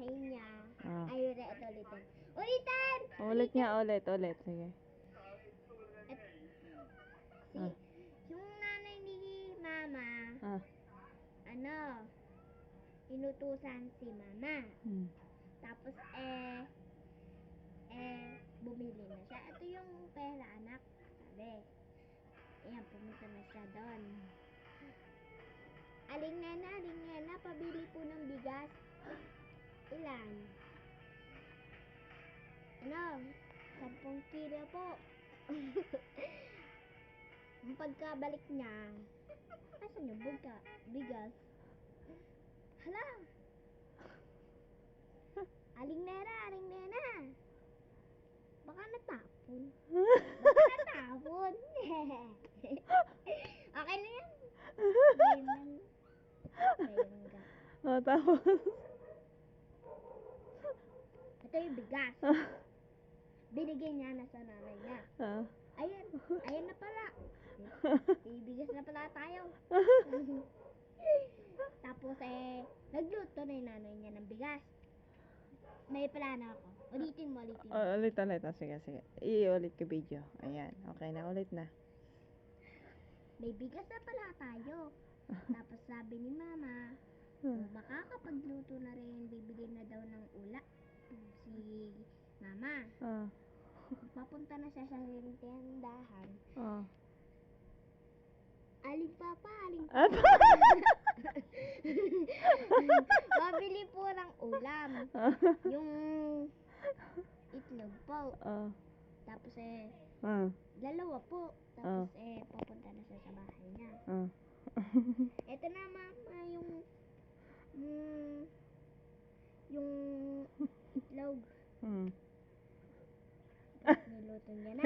bahay niya. Ah. Ay, ulit, ulitin. Ulitin! Ulit nga, ulit, ulit. Sige. Si, Ah. yung nanay ni mama, Ah. ano, inutusan si mama. Hmm. Tapos, eh, eh, bumili na siya. Ito yung pera, anak. Sabi. Ayan, pumunta na siya doon. Aling nena, aling Ano? Sampung kilo po. Ang pagkabalik niya, asan yung buga, bigas? Hala! Aling nena, aling nena. Baka natapon. Baka natapon. okay na yan. Lang. Ngayon ka. Oh, tapos. Ito yung bigas. Binigyan niya na sa nanay niya. Ah. Ayan. Ayan na pala. Ibigas na pala tayo. Tapos eh, nagluto na yung nanay niya ng bigas. May plano ako. Ulitin mo, ulitin mo. Oh, ulit, ulit. Oh, sige, sige. I-ulit ko video. Ayan. Okay na, ulit na. May bigas na pala tayo. Tapos sabi ni mama, Hmm. baka kapag luto na rin, bibili na daw ng ula. Si mama, Ah. papunta na siya sa tindahan. Ah. Aling papa, aling At, Mabili po ng ulam. Yung itlog po. ah. Tapos eh, Ah. dalawa po. Tapos eh, papunta na siya sa bahay niya. Ah. Ito na mama, yung mm, yung itlog. Hmm. Niluto niya na.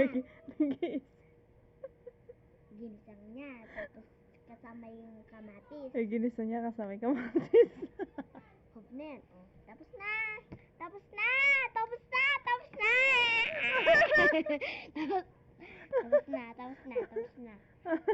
Ginisang niya. Tapos kasama yung kamatis. Ay, ginisa niya kasama yung kamatis. Hope na yan. Oh, tapos na! Tapos na! Tapos na! Tapos na! tapos, tapos na, tapos na, tapos na. Tapos-